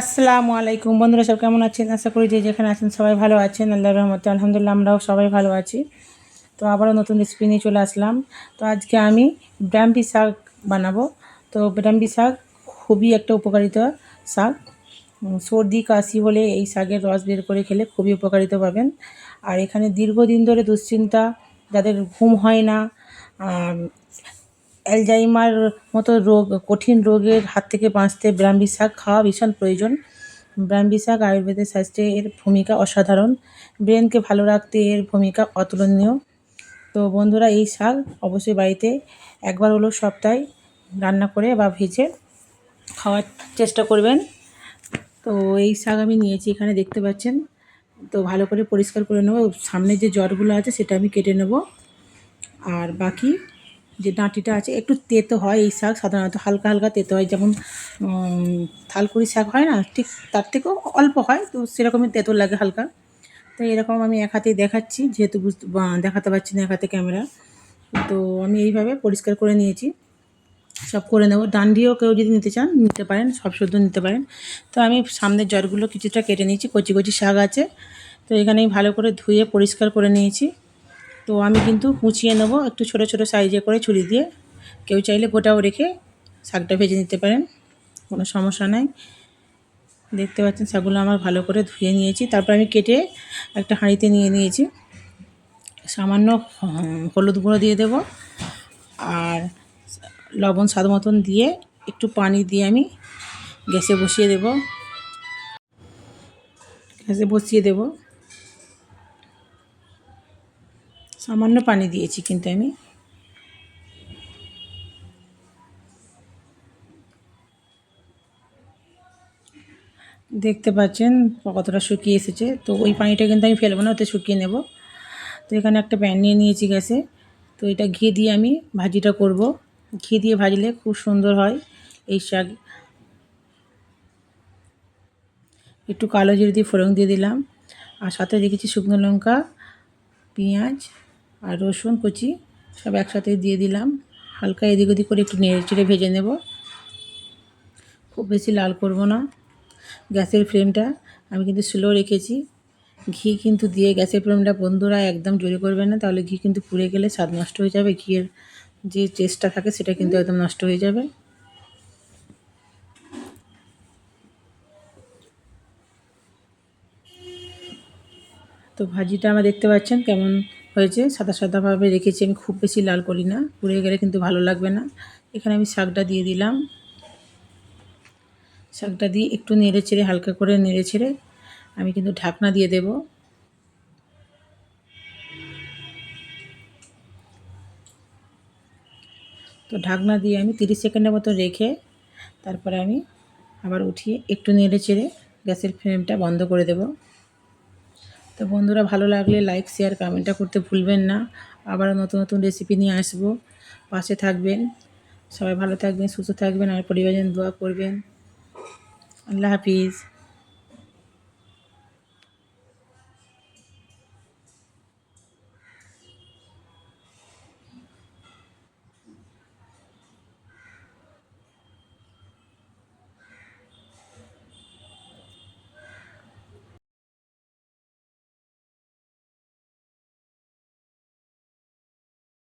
আসসালামু আলাইকুম। বন্ধুরা সব কেমন আছেন? আশা করি যে যেখানে আছেন সবাই ভালো আছেন। আল্লাহর রহমতে আলহামদুলিল্লাহ আমরাও সবাই ভালো আছি। তো আবারও নতুন রেসিপি নিয়ে চলে আসলাম। তো আজকে আমি ব্রাম্পি শাক বানাবো। তো ব্রাম্পি শাক খুবই একটা উপকারিতা শাক। সর্দি, কাশি হলে এই শাকের রস বের করে খেলে খুবই উপকারিতা পাবেন। আর এখানে দীর্ঘদিন ধরে দুশ্চিন্তা, যাদের ঘুম হয় না অ্যালজাইমার মতো রোগ, কঠিন রোগের হাত থেকে বাঁচতে ব্রাহ্মী শাক খাওয়া ভীষণ প্রয়োজন। ব্রাহ্মী শাক আয়ুর্বেদের স্বাস্থ্যে এর ভূমিকা অসাধারণ। ব্রেনকে ভালো রাখতে এর ভূমিকা অতুলনীয়। তো বন্ধুরা, এই শাক অবশ্যই বাড়িতে একবার হলো সপ্তাহে রান্না করে বা ভেজে খাওয়ার চেষ্টা করবেন। তো এই শাক আমি নিয়েছি, এখানে দেখতে পাচ্ছেন। তো ভালো করে পরিষ্কার করে নেব। সামনে যে জ্বরগুলো আছে, সেটা আমি কেটে নেব। আর বাকি যে ডাঁটিটা আছে, একটু তেতো হয় এই শাক, সাধারণত হালকা হালকা তেতো হয়, যেমন থালকুড়ি শাক হয় না, ঠিক তার থেকেও অল্প হয়, তো সেরকমই তেতো লাগে হালকা। তো এরকম আমি এক হাতেই দেখাচ্ছি, যেহেতু বুঝতে দেখাতে পারছি না এক হাতে ক্যামেরা। তো আমি এইভাবে পরিষ্কার করে নিয়েছি। সব করে নেব। ডান্ডিও কেউ যদি নিতে চান, নিতে পারেন, সব শুদ্ধ নিতে পারেন। তো আমি সামনের জলগুলো কিছুটা কেটে নিয়েছি, কচি কচি শাক আছে। তো এখানে ভালো করে ধুয়ে পরিষ্কার করে নিয়েছি। তো আমি কিন্তু কুচিয়ে নেব একটু ছোট ছোট সাইজে করে ছুরি দিয়ে। কেউ চাইলে গোটাও রেখে শাকটা ভেজে নিতে পারেন, কোনো সমস্যা নাই। দেখতে পাচ্ছেন শাকগুলো আমার ভালো করে ধুয়ে নিয়েছি। তারপর আমি কেটে একটা হাঁড়িতে নিয়ে নিয়েছি। সামান্য হলুদ গুঁড়ো দিয়ে দেব আর লবণ স্বাদ মতন দিয়ে একটু পানি দিয়ে আমি গ্যাসে বসিয়ে দেব। গ্যাসে বসিয়ে দেব। সামান্য পানি দিয়েছি কিন্তু আমি। দেখতে পাচ্ছেন কতটা শুকিয়ে এসেছে। তো ওই পানিটা কিন্তু আমি ফেলব না, ওতে শুকিয়ে নেব। তো এখানে একটা প্যান নিয়ে নিয়েছি গ্যাসে। তো এটা ঘি দিয়ে আমি ভাজিটা করব। ঘি দিয়ে ভাজলে খুব সুন্দর হয় এই শাক। একটু কালো জিরে দিয়ে ফোড়ন দিয়ে দিলাম। আর সাথে রেখেছি শুকনো লঙ্কা, পেঁয়াজ আর রসুন কুচি সব একসাথে দিয়ে দিলাম। হালকা এদিক ওদিক করে একটু নেড়ে চেড়ে ভেজে নেব। খুব বেশি লাল করব না। গ্যাসের ফ্লেমটা আমি কিন্তু স্লো রেখেছি। ঘি কিন্তু দিয়ে গ্যাসের ফ্লেমটা বন্ধুরা একদম জোরে করবেন না, তাহলে ঘি কিন্তু পুড়ে গেলে স্বাদ নষ্ট হয়ে যাবে। ঘিয়ের যে টেস্টটা থাকে সেটা কিন্তু একদম নষ্ট হয়ে যাবে। তো ভাজিটা আমরা দেখতে পাচ্ছেন কেমন হয়েছে, সাদা সাদাভাবে রেখেছি, আমি খুব বেশি লাল করি না, পুড়ে গেলে কিন্তু ভালো লাগবে না। এখানে আমি শাকটা দিয়ে দিলাম। শাকটা দিয়ে একটু নেড়ে চেড়ে, হালকা করে নেড়ে ছেড়ে আমি কিন্তু ঢাকনা দিয়ে দেব। তো ঢাকনা দিয়ে আমি তিরিশ সেকেন্ডের মতো রেখে তারপরে আমি আবার উঠিয়ে একটু নেড়ে চেড়ে গ্যাসের ফ্লেমটা বন্ধ করে দেব। তো বন্ধুরা, ভালো লাগলে লাইক শেয়ার কমেন্টটা করতে ভুলবেন না। আবার নতুন নতুন রেসিপি নিয়ে আসব। পাশে থাকবেন। সবাই ভালো থাকবেন, সুস্থ থাকবেন, আর পরিবারজন দোয়া করবেন। আল্লাহ হাফিজ।